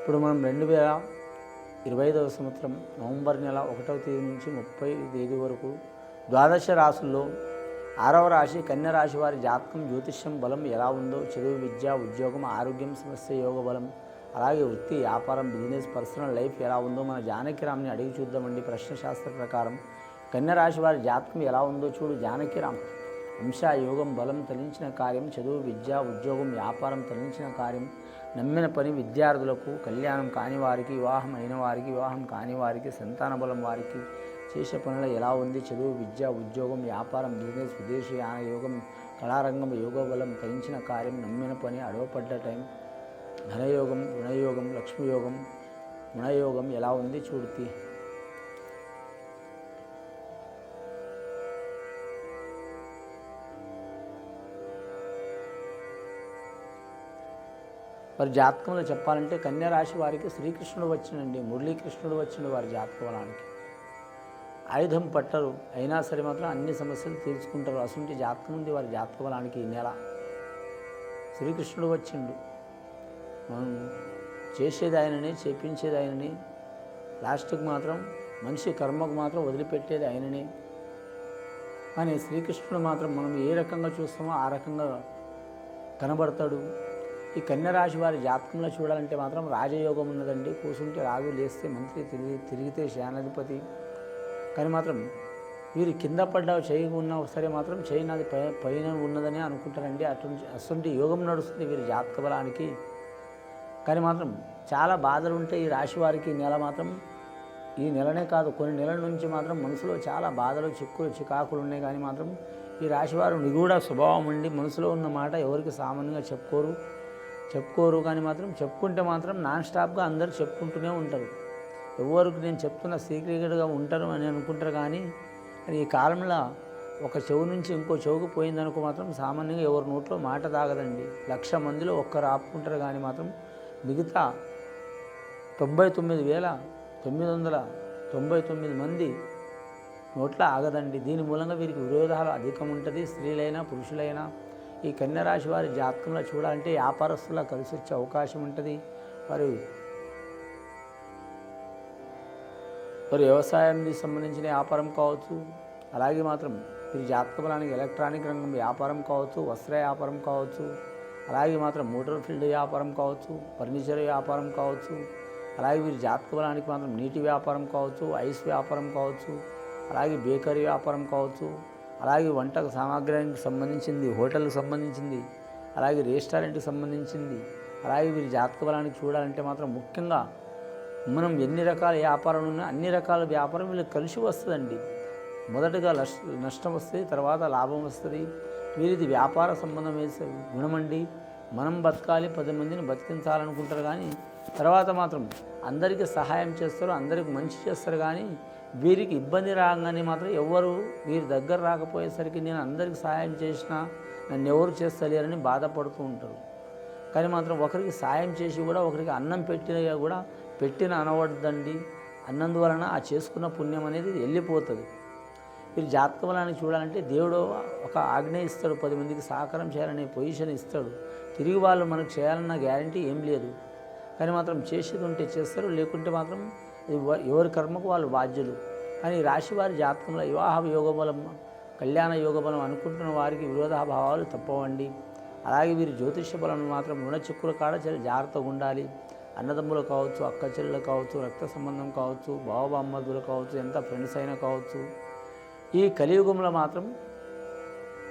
ఇప్పుడు మనం రెండు వేల ఇరవై ఐదవ సంవత్సరం నవంబర్ నెల ఒకటవ తేదీ నుంచి ముప్పై తేదీ వరకు ద్వాదశ రాశుల్లో ఆరవ రాశి కన్య రాశి వారి జాతకం జ్యోతిష్యం బలం ఎలా ఉందో చదువు విద్య ఉద్యోగం ఆరోగ్యం సమస్య యోగ బలం అలాగే వృత్తి వ్యాపారం బిజినెస్ పర్సనల్ లైఫ్ ఎలా ఉందో మన జానకిరామ్ని అడిగి చూద్దామండి ప్రశ్నశాస్త్ర ప్రకారం. కన్య రాశి వారి జాతకం ఎలా ఉందో చూడు జానకిరామ్ యోగం బలం తలించిన కార్యం చదువు విద్య ఉద్యోగం వ్యాపారం తలించిన కార్యం నమ్మిన పని విద్యార్థులకు కళ్యాణం కాని వారికి వివాహం అయిన వారికి వివాహం కాని వారికి సంతాన బలం వారికి చేసే పనులు ఎలా ఉంది? చదువు విద్య ఉద్యోగం వ్యాపారం బిజినెస్ విదేశీయాన యోగం కళారంగం యోగ బలం తలించిన కార్యం నమ్మిన పని అడవపడ్డ టైం ధనయోగం రుణయోగం లక్ష్మీయోగం గుణయోగం ఎలా ఉంది? చూడుతి వారి జాతకంలో చెప్పాలంటే కన్యరాశి వారికి శ్రీకృష్ణుడు వచ్చినండి మురళీకృష్ణుడు వచ్చిండు వారి జాతకవలానికి ఆయుధం పట్టరు అయినా సరే మాత్రం అన్ని సమస్యలు తీర్చుకుంటారు. అసలు జాతకం ఉంది వారి జాతకవలానికి ఈ నెల. శ్రీకృష్ణుడు వచ్చిండు. మనం చేసేది ఆయనని చేపించేది ఆయనని. లాస్ట్కి మాత్రం మనిషి కర్మకు మాత్రం వదిలిపెట్టేది ఆయనని. కానీ శ్రీకృష్ణుడు మాత్రం మనం ఏ రకంగా చూస్తామో ఆ రకంగా కనబడతాడు. ఈ కన్యరాశి వారి జాతకంలో చూడాలంటే మాత్రం రాజయోగం ఉన్నదండి. కూర్చుంటే రాజు లేస్తే మంత్రి తిరిగి తిరిగితే శానాధిపతి కానీ మాత్రం వీరు కింద పడ్డ చేయి ఉన్న సరే మాత్రం చేయి నాది పై పైన ఉన్నదని అనుకుంటారండి. అటువంటి అటువంటి యోగం నడుస్తుంది వీరి జాతక బలానికి. కానీ మాత్రం చాలా బాధలు ఉంటాయి ఈ రాశి వారికి ఈ నెల మాత్రం ఈ నెలనే కాదు కొన్ని నెలల నుంచి మాత్రం మనసులో చాలా బాధలు చిక్కులు చికాకులు ఉన్నాయి. కానీ మాత్రం ఈ రాశివారు నిగూఢ స్వభావం ఉండి మనసులో ఉన్న మాట ఎవరికి సామాన్యంగా చెప్పుకోరు. చెప్పుకోరు కానీ మాత్రం చెప్పుకుంటే మాత్రం నాన్ స్టాప్గా అందరూ చెప్పుకుంటూనే ఉంటారు. ఎవరికి నేను చెప్తున్న సీక్రెట్గా ఉంటారు అని అనుకుంటారు కానీ ఈ కాలంలో ఒక చెవు నుంచి ఇంకో చెవుకు పోయిందనుకో మాత్రం సామాన్యంగా ఎవరి నోట్లో మాట తాగదండి. లక్ష మందిలో ఒక్కరు ఆపుకుంటారు కానీ మాత్రం మిగతా తొంభై తొమ్మిది వేల తొమ్మిది వందల తొంభై తొమ్మిది మంది నోట్ల ఆగదండి. దీని మూలంగా వీరికి విరోధాలు అధికం ఉంటుంది స్త్రీలైనా పురుషులైనా ఈ కన్యరాశి వారి జాతకంలో చూడాలంటే వ్యాపారస్తులా కలిసి వచ్చే అవకాశం ఉంటుంది. వారు వారు వ్యవసాయానికి సంబంధించిన వ్యాపారం కావచ్చు అలాగే మాత్రం వీరి జాతకబలానికి ఎలక్ట్రానిక్ రంగం వ్యాపారం కావచ్చు వస్త్ర వ్యాపారం కావచ్చు అలాగే మాత్రం మోటార్ ఫీల్డ్ వ్యాపారం కావచ్చు ఫర్నిచర్ వ్యాపారం కావచ్చు అలాగే వీరి జాతకబలానికి మాత్రం నీటి వ్యాపారం కావచ్చు ఐస్ వ్యాపారం కావచ్చు అలాగే బేకరీ వ్యాపారం కావచ్చు అలాగే వంట సామాగ్రానికి సంబంధించింది హోటల్కి సంబంధించింది అలాగే రెస్టారెంట్కి సంబంధించింది అలాగే వీరి జాతక బలానికి చూడాలంటే మాత్రం ముఖ్యంగా మనం ఎన్ని రకాల వ్యాపారం ఉన్నా అన్ని రకాల వ్యాపారం వీళ్ళకి కలిసి వస్తుందండి. మొదటగా నష్ నష్టం వస్తుంది తర్వాత లాభం వస్తుంది. వీరిది వ్యాపార సంబంధం వేసే గుణమండి. మనం బతకాలి పది మందిని బతికించాలనుకుంటారు కానీ తర్వాత మాత్రం అందరికీ సహాయం చేస్తారు అందరికి మంచి చేస్తారు కానీ వీరికి ఇబ్బంది రాగానే మాత్రం ఎవరు వీరి దగ్గర రాకపోయేసరికి నేను అందరికి సహాయం చేసినా నన్ను ఎవరు చేస్తలేరని బాధపడుతూ ఉంటారు. కానీ మాత్రం ఒకరికి సాయం చేసి కూడా ఒకరికి అన్నం పెట్టిన కూడా పెట్టిన అనవద్దండి అన్నందువలన ఆ చేసుకున్న పుణ్యం అనేది వెళ్ళిపోతుంది. వీరు జాతక బలాన్ని చూడాలంటే దేవుడు ఒక ఆజ్ఞ ఇస్తాడు. పది మందికి సహకారం చేయాలనే పొజిషన్ ఇస్తాడు. తిరిగి వాళ్ళు మనకు చేయాలన్న గ్యారంటీ ఏం లేదు. కానీ మాత్రం చేసేది ఉంటే చేస్తారు. లేకుంటే మాత్రం ఎవరి కర్మకు వాళ్ళు బాధ్యులు? కానీ రాశివారి రాశి వారి జాతకంలో వివాహ యోగబలం కళ్యాణ యోగబలం అనుకుంటున్న వారికి విరోధాభావాలు తప్పవండి. అలాగే వీరి జ్యోతిష్య బలం మాత్రం రుణ చిక్కుల కాడ చాలా జాగ్రత్తగా ఉండాలి. అన్నదమ్ములు కావచ్చు అక్క చెల్లెలు కావచ్చు రక్త సంబంధం కావచ్చు బావబామ్మదులు కావచ్చు ఎంత ఫ్రెండ్స్ అయినా కావచ్చు. ఈ కలియుగంలో మాత్రం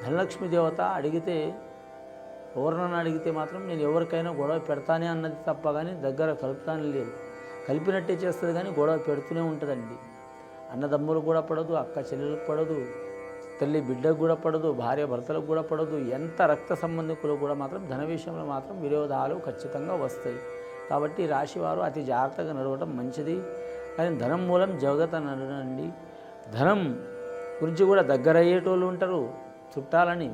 ధనలక్ష్మి దేవత అడిగితే ఎవరినైనా అడిగితే మాత్రం నేను ఎవరికైనా గొడవ పెడతానే అన్నది తప్ప కానీ దగ్గర కలుపుతానే లేదు. కలిపినట్టే చేస్తుంది కానీ గొడవ పెడుతూనే ఉంటుందండి. అన్నదమ్ములకు కూడా పడదు అక్క చెల్లెలకు పడదు తల్లి బిడ్డకు కూడా పడదు భార్య భర్తలకు కూడా పడదు. ఎంత రక్త సంబంధికులు కూడా మాత్రం ధన విషయంలో మాత్రం విరోధాలు ఖచ్చితంగా వస్తాయి. కాబట్టి రాశివారు అతి జాగ్రత్తగా నడవటం మంచిది. కానీ ధనం మూలం జగత నడనండి ధనం గురించి కూడా దగ్గర అయ్యేటోళ్ళు ఉంటారు చుట్టాలని.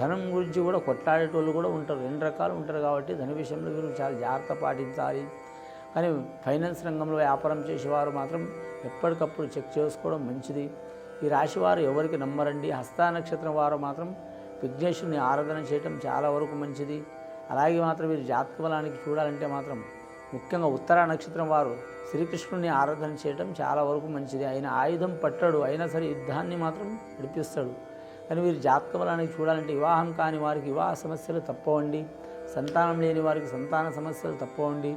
ధనం గురించి కూడా కొట్లాడేటోళ్ళు కూడా ఉంటారు. రెండు రకాలు ఉంటారు కాబట్టి ధన విషయంలో మీరు చాలా జాగ్రత్త పాటించాలి. కానీ ఫైనాన్స్ రంగంలో వ్యాపారం చేసేవారు మాత్రం ఎప్పటికప్పుడు చెక్ చేసుకోవడం మంచిది. ఈ రాశివారు ఎవరికి నమ్మరండి? హస్త నక్షత్రం వారు మాత్రం విఘ్నేశ్వరుని ఆరాధన చేయటం చాలా వరకు మంచిది. అలాగే మాత్రం వీరి జాతక బలానికి చూడాలంటే మాత్రం ముఖ్యంగా ఉత్తర నక్షత్రం వారు శ్రీకృష్ణుని ఆరాధన చేయటం చాలా వరకు మంచిది. ఆయన ఆయుధం పట్టడు అయినా సరే యుద్ధాన్ని మాత్రం నడిపిస్తాడు. కానీ వీరు జాతక బలానికి చూడాలంటే వివాహం కాని వారికి వివాహ సమస్యలు తప్పవండి. సంతానం లేని వారికి సంతాన సమస్యలు తప్పవండి.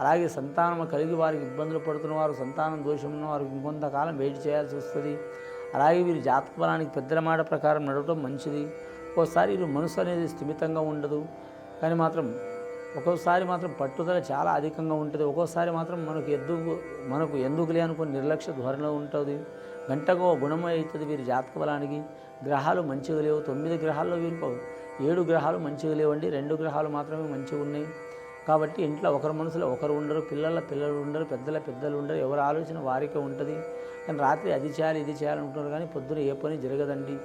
అలాగే సంతానం కలిగి వారికి ఇబ్బందులు పడుతున్న వారు సంతానం దోషం ఉన్న వారికి ఇంకొంతకాలం వెయిట్ చేయాల్సి వస్తుంది. అలాగే వీరి జాతక బలానికి పెద్దల మాట ప్రకారం నడవటం మంచిది. ఒక్కోసారి వీరు మనసు అనేది స్థిమితంగా ఉండదు. కానీ మాత్రం ఒక్కోసారి మాత్రం పట్టుదల చాలా అధికంగా ఉంటుంది. ఒక్కోసారి మాత్రం మనకు ఎందుకు మనకు ఎందుకులే అనుకుని నిర్లక్ష్య ధోరణిలో ఉంటుంది. గంటకో గుణమే అవుతుంది వీరి జాతక బలానికి గ్రహాలు మంచిగా లేవు. తొమ్మిది గ్రహాల్లో వీరికి ఏడు గ్రహాలు మంచిగా లేవండి. రెండు గ్రహాలు మాత్రమే మంచిగా ఉన్నాయి. కాబట్టి ఇంట్లో ఒకరి మనసులో ఒకరు ఉండరు పిల్లల పిల్లలు ఉండరు పెద్దల పెద్దలు ఉండరు. ఎవరి ఆలోచన వారికే ఉంటుంది. కానీ రాత్రి అది చేయాలి ఇది చేయాలనుకుంటారు కానీ పొద్దున ఏ పని జరగదండి.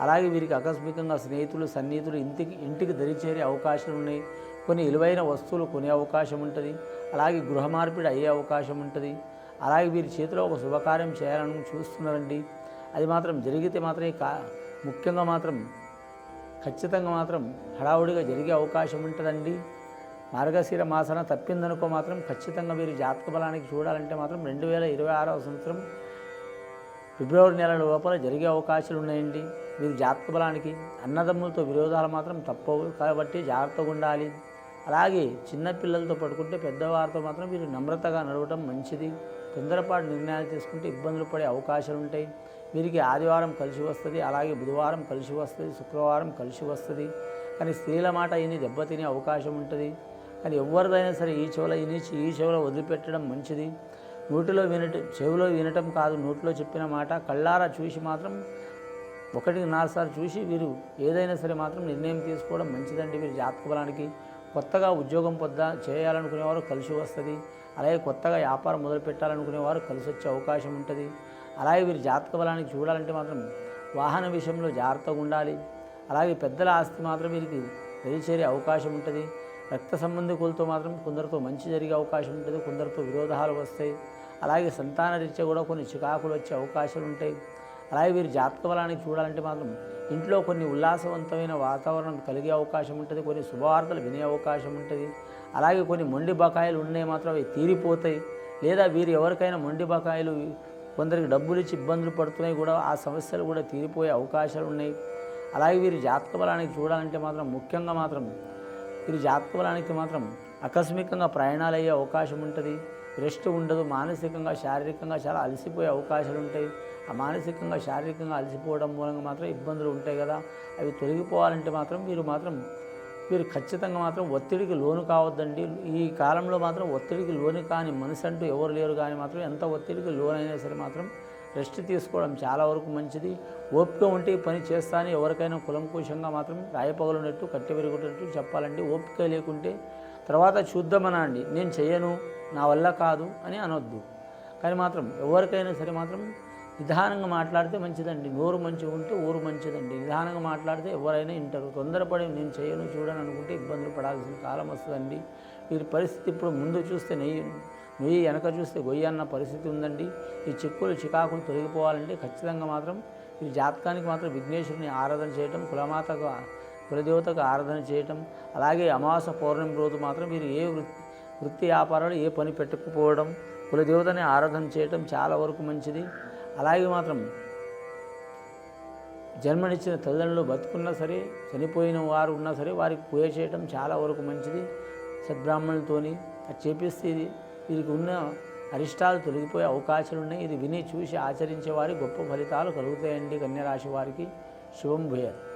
అలాగే వీరికి ఆకస్మికంగా స్నేహితులు సన్నిహితులు ఇంటికి ఇంటికి దరిచేరే అవకాశాలు ఉన్నాయి. కొన్ని విలువైన వస్తువులు కొనే అవకాశం ఉంటుంది. అలాగే గృహ మార్పిడి అయ్యే అవకాశం ఉంటుంది. అలాగే వీరి చేతిలో ఒక శుభకార్యం చేయాలని చూస్తున్నారండి. అది మాత్రం జరిగితే మాత్రమే కా ముఖ్యంగా మాత్రం ఖచ్చితంగా మాత్రం హడావుడిగా జరిగే అవకాశం ఉంటుందండి. మార్గశిర మాసన తప్పిందనుకో మాత్రం ఖచ్చితంగా మీరు జాతక బలానికి చూడాలంటే మాత్రం రెండు వేల ఇరవై ఆరవ సంవత్సరం ఫిబ్రవరి నెల లోపల జరిగే అవకాశాలు ఉన్నాయండి. మీరు జాతక బలానికి అన్నదమ్ములతో విరోధాలు మాత్రం తప్పవు. కాబట్టి జాగ్రత్తగా ఉండాలి. అలాగే చిన్నపిల్లలతో పడుకుంటే పెద్దవారితో మాత్రం మీరు నమ్రతగా నడవటం మంచిది. తొందరపాటు నిర్ణయాలు తీసుకుంటే ఇబ్బందులు పడే అవకాశాలు ఉంటాయి. వీరికి ఆదివారం కలిసి వస్తుంది అలాగే బుధవారం కలిసి వస్తుంది శుక్రవారం కలిసి వస్తుంది. కానీ స్త్రీల మాట ఇని దెబ్బతినే అవకాశం ఉంటుంది. కానీ ఎవరిదైనా సరే ఈ చెవులో ఇనిచి ఈ చెవిలో వదిలిపెట్టడం మంచిది. నోటిలో వినట చెవిలో వినటం కాదు. నోటిలో చెప్పిన మాట కళ్ళారా చూసి మాత్రం ఒకటికి నాలుగుసార్లు చూసి వీరు ఏదైనా సరే మాత్రం నిర్ణయం తీసుకోవడం మంచిదండి వీరు జాతక బలానికి. కొత్తగా ఉద్యోగం పొద్ద చేయాలనుకునేవారు కలిసి వస్తుంది. అలాగే కొత్తగా వ్యాపారం మొదలు పెట్టాలనుకునేవారు కలిసి వచ్చే అవకాశం ఉంటుంది. అలాగే వీరి జాతక బలానికి చూడాలంటే మాత్రం వాహన విషయంలో జాగ్రత్తగా ఉండాలి. అలాగే పెద్దల ఆస్తి మాత్రం వీరికి దయచేరే అవకాశం ఉంటుంది. రక్త సంబంధికులతో మాత్రం కొందరితో మంచి జరిగే అవకాశం ఉంటుంది కొందరితో విరోధాలు వస్తాయి. అలాగే సంతాన రీత్యా కూడా కొన్ని చికాకులు వచ్చే అవకాశాలు ఉంటాయి. అలాగే వీరు జాతక బలానికి చూడాలంటే మాత్రం ఇంట్లో కొన్ని ఉల్లాసవంతమైన వాతావరణం కలిగే అవకాశం ఉంటుంది కొన్ని శుభవార్తలు వినే అవకాశం ఉంటుంది. అలాగే కొన్ని మొండి బకాయిలు ఉన్నాయి మాత్రం అవి తీరిపోతాయి. లేదా వీరు ఎవరికైనా మొండి బకాయిలు కొందరికి డబ్బులు ఇచ్చి ఇబ్బందులు పడుతున్నాయి కూడా ఆ సమస్యలు కూడా తీరిపోయే అవకాశాలు ఉన్నాయి. అలాగే వీరి జాతక బలానికి చూడాలంటే మాత్రం ముఖ్యంగా మాత్రం ఇది జాతక బలానికి మాత్రం ఆకస్మికంగా ప్రయాణాలు అయ్యే అవకాశం ఉంటుంది. రెస్ట్ ఉండదు. మానసికంగా శారీరకంగా చాలా అలసిపోయే అవకాశాలు ఉంటాయి. ఆ మానసికంగా శారీరకంగా అలసిపోవడం మూలంగా మాత్రం ఇబ్బందులు ఉంటాయి కదా. అవి తొలగిపోవాలంటే మాత్రం మీరు మాత్రం మీరు ఖచ్చితంగా మాత్రం ఒత్తిడికి లోను కావద్దండి. ఈ కాలంలో మాత్రం ఒత్తిడికి లోను కాని మనిషి అంటూ ఎవరు లేరు కానీ మాత్రం ఎంత ఒత్తిడికి లోనైనా సరే మాత్రం రెస్ట్ తీసుకోవడం చాలా వరకు మంచిది. ఓపిక ఉంటే ఈ పని చేస్తాను ఎవరికైనా కులంకుశంగా మాత్రం రాయపగలున్నట్టు కట్టి పెరుగుతున్నట్టు చెప్పాలండి. ఓపిక లేకుంటే తర్వాత చూద్దామనండి నేను చేయను నా వల్ల కాదు అని అనొద్దు. కానీ మాత్రం ఎవరికైనా సరే మాత్రం నిదానంగా మాట్లాడితే మంచిదండి. నోరు మంచిగా ఉంటే ఊరు మంచిదండి. నిదానంగా మాట్లాడితే ఎవరైనా వింటారు. తొందరపడి నేను చేయను చూడను అనుకుంటే ఇబ్బందులు పడాల్సిన కాలం వస్తుందండి. వీరి పరిస్థితి ఇప్పుడు ముందు చూస్తే నెయ్యి నుయ్యి వెనక చూస్తే గొయ్యి అన్న పరిస్థితి ఉందండి. ఈ చిక్కులు చికాకులు తొలగిపోవాలంటే ఖచ్చితంగా మాత్రం ఈ జాతకానికి మాత్రం విఘ్నేశ్వరుని ఆరాధన చేయటం కులమాతకు కులదేవతకు ఆరాధన చేయటం అలాగే అమావాస పౌర్ణమి రోజు మాత్రం మీరు ఏ వృత్తి వృత్తి వ్యాపారాలు ఏ పని పెట్టకపోవడం కులదేవతని ఆరాధన చేయటం చాలా వరకు మంచిది. అలాగే మాత్రం జన్మనిచ్చిన తల్లిదండ్రులు బతుకున్నా సరే చనిపోయిన వారు ఉన్నా సరే వారికి పూజ చేయటం చాలా వరకు మంచిది. సద్బ్రాహ్మణులతోని అది చేపిస్తే ఇది వీరికి ఉన్న అరిష్టాలు తొలగిపోయే అవకాశాలు ఉన్నాయి ఇది విని చూసి ఆచరించే వారి గొప్ప ఫలితాలు కలుగుతాయండి. కన్యరాశి వారికి శుభం భూయాలి